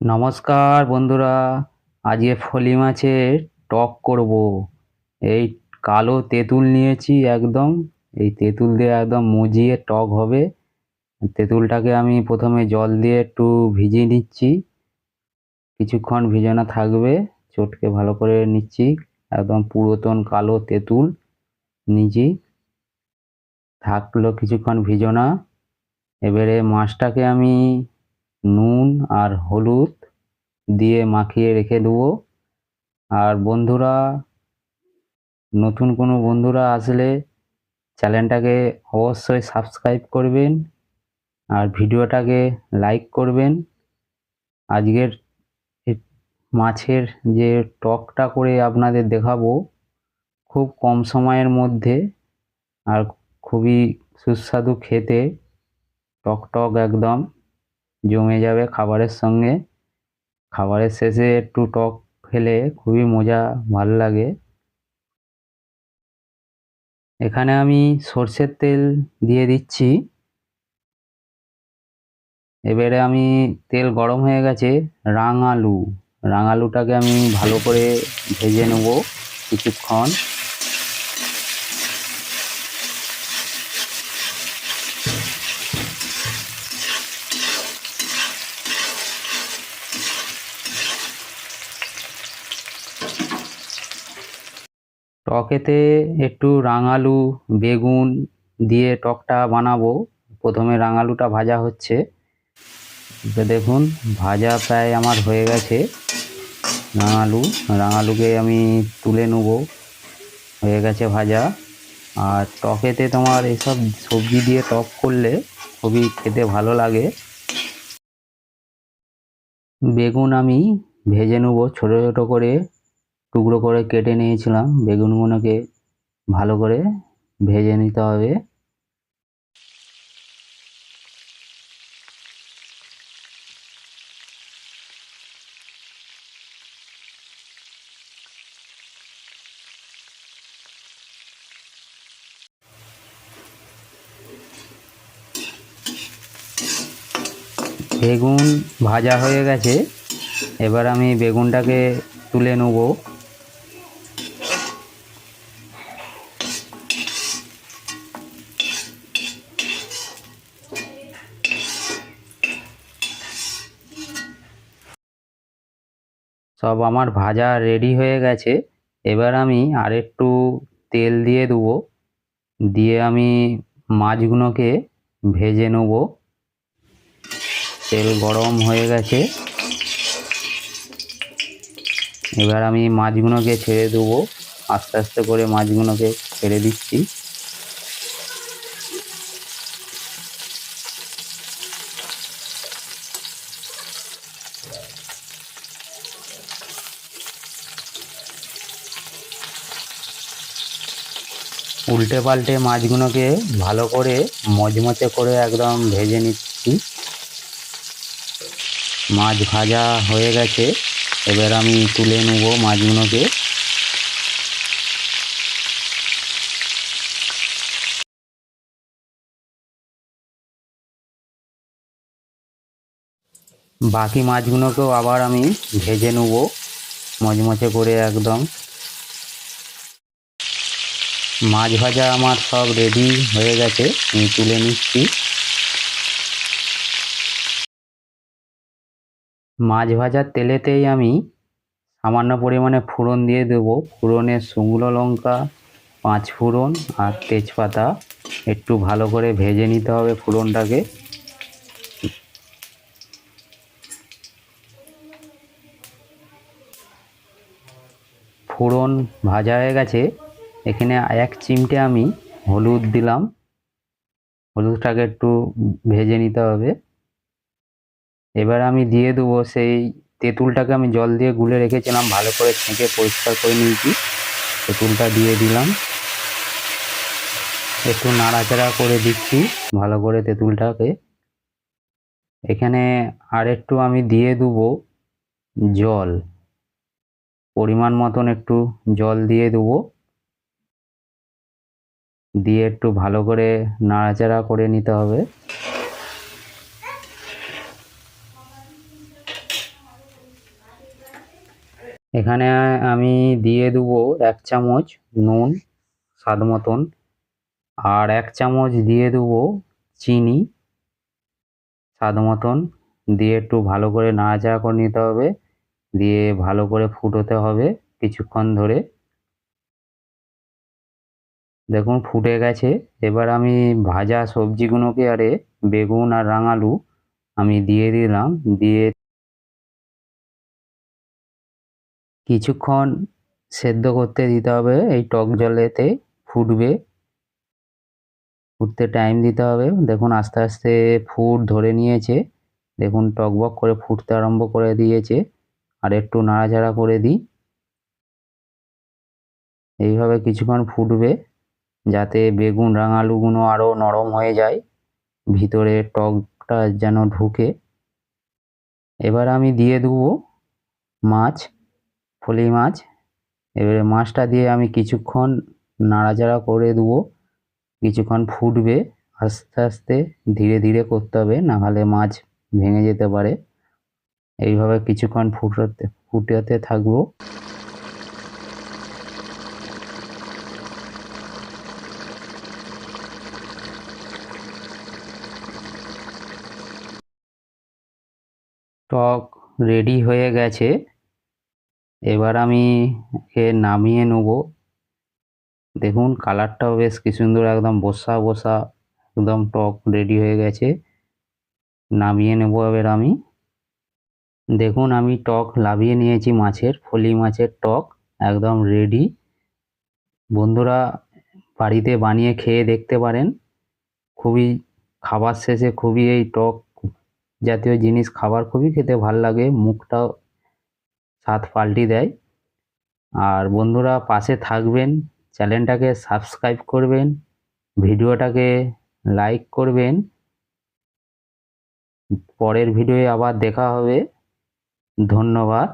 নমস্কার বন্ধুরা, আজকে ফলি মাছের টক করব। এই কালো তেঁতুল নিয়েছি একদম, এই তেঁতুল দিয়ে একদম মুজিয়ে টক হবে। তেঁতুলটাকে আমি প্রথমে জল দিয়ে একটু ভিজিয়ে নিচ্ছি। কিছুক্ষণ ভিজানো থাকবে, চটকে ভালো করে নিচ্ছি, একদম পুরাতন কালো তেঁতুল নিয়েছি। থাকল কিছুক্ষণ ভিজোনা। এবারে মাছটাকে আমি নুন আর হলুদ দিয়ে মাখিয়ে রেখে দেবো। আর বন্ধুরা, নতুন কোনো বন্ধুরা আসলে চ্যানেলটাকে অবশ্যই সাবস্ক্রাইব করবেন আর ভিডিওটাকে লাইক করবেন। আজকের মাছের যে টকটা করে আপনাদের দেখাবো, খুব কম সময়ের মধ্যে আর খুবই সুস্বাদু খেতে টক টক একদম। জমে যাবে খাবারের সঙ্গে। খাবারের শেষে একটু টক খেলে খুবই মজা, ভালো লাগে। এখানে আমি সর্ষের তেল দিয়ে দিচ্ছি। এবারে আমি তেল গরম হয়ে গেছে, রাঙালু। রাঙালুটাকে আমি ভালো করে ভেজে নেব কিছুক্ষণ। টকেতে একটু রাঙালু, বেগুন দিয়ে টকটা বানাবো। প্রথমে রাঙালুটা ভাজা হচ্ছে। দেখুন, ভাজা প্রায় আমার হয়ে গেছে। রাঙালু, রাঙালুকে আমি তুলে নেব। হয়ে গেছে ভাজা। আর টকেতে তোমার এসব সবজি দিয়ে টক করলে খুবই খেতে ভালো লাগে। বেগুন আমি ভেজে নেব ছোটো ছোটো করে। টুকরো করে কেটে নিয়েছিলাম। বেগুনগুলোকে ভালো করে ভেজে নিতে হবে। বেগুন ভাজা হয়ে গেছে। এবার আমি বেগুনটাকে তুলে নেব। সব আমার ভাজা রেডি হয়ে গেছে। এবার আমি আর একটু তেল দিয়ে দেবো। দিয়ে আমি মাছগুলোকে ভেজে নেব। তেল গরম হয়ে গেছে। এবার আমি মাছগুলোকে ছেড়ে দেবো। আস্তে আস্তে করে মাছগুলোকে ছেড়ে দিচ্ছি। উল্টে পাল্টে মাছগুলোকে ভালো করে মচমচে করে একদম ভেজে নিচ্ছি। মাছ ভাজা হয়ে গেছে। এবার আমি তুলে নেব মাছগুলোকে। বাকি মাছগুলোকেও আবার আমি ভেজে নেব মচমচে করে একদম। মাছ ভাজা আমার সব রেডি হয়ে গেছে, আমি তুলে নিচ্ছি। মাছ ভাজার তেলেতেই আমি সামান্য পরিমাণে ফোড়ন দিয়ে দেব। ফোড়নে শুকনো লঙ্কা, পাঁচ ফোড়ন আর তেজপাতা। একটু ভালো করে ভেজে নিতে হবে ফোড়নটাকে। ফোড়ন ভাজা হয়ে গেছে। এখানে এক চিমটে আমি হলুদ দিলাম। হলুদটাকে একটু ভেজে নিতে হবে। এবার আমি দিয়ে দেবো সেই তেঁতুলটাকে আমি জল দিয়ে গুলে রেখেছিলাম, ভালো করে ছেঁকে পরিষ্কার করে নিয়েছি। তেঁতুলটা দিয়ে দিলাম। একটু নাড়াচাড়া করে দিচ্ছি, ভালো করে তেঁতুলটাকে। এখানে আর একটু আমি দিয়ে দেবো জল। পরিমাণ মতন একটু জল দিয়ে দেবো। দিয়ে একটু ভালো করে নাড়াচাড়া করে নিতে হবে। এখানে আমি দিয়ে দেবো এক চামচ নুন, স্বাদ মতন, আর এক চামচ দিয়ে দেবো চিনি, স্বাদ মতন। দিয়ে একটু ভালো করে নাড়াচাড়া করে নিতে হবে, দিয়ে ভালো করে ফুটোতে হবে কিছুক্ষণ ধরে। দেখুন ফুটে গেছে। এবার আমি ভাজা সবজিগুলোকে আরে বেগুন আর রাঙালু আমি দিয়ে দিলাম। দিয়ে কিছুক্ষণ সেদ্ধ করতে দিতে হবে। এই টক জলেতে ফুটবে। ফুটতে টাইম দিতে হবে। দেখুন আস্তে আস্তে ফুট ধরে নিয়েছে। দেখুন টকবক করে ফুটতে আরম্ভ করে দিয়েছে। আর একটু নাড়াচাড়া করে দিই। এইভাবে কিছুক্ষণ ফুটবে। যাতে বেগুন রাঙালুগুলো আরও নরম হয়ে যায়। ভিতরে টকটা যেন ঢুকে। এবার আমি দিয়ে দেবো মাছ, ফলি মাছ। এবারে মাছটা দিয়ে আমি কিছুক্ষণ নাড়াচাড়া করে দেবো। কিছুক্ষণ ফুটবে। আস্তে আস্তে ধীরে ধীরে করতে হবে, নাহলে মাছ ভেঙে যেতে পারে। এইভাবে কিছুক্ষণ ফুটাতে ফুটাতে থাকব। টক রেডি হয়ে গেছে। এবার আমি এ নামিয়ে নেব। দেখুন কালারটাও বেশ কি সুন্দর, একদম বসা বসা, একদম টক রেডি হয়ে গেছে। নামিয়ে নেব এবার আমি। দেখুন, আমি টক লাভিয়ে নিয়েছি মাছের, ফলি মাছের টক একদম রেডি বন্ধুরা, বাড়িতে বানিয়ে খেয়ে দেখতে পারেন। খুবই, খাবার শেষে খুবই এই টক জাতীয় জিনিস খাবার খুবই খেতে ভালো লাগে মুখটাও স্বাদ পাল্টি দেয়। আর বন্ধুরা পাশে থাকবেন, চ্যানেলটাকে সাবস্ক্রাইব করবেন, ভিডিওটাকে লাইক করবেন। পরের ভিডিওয়ে আবার দেখা হবে। ধন্যবাদ।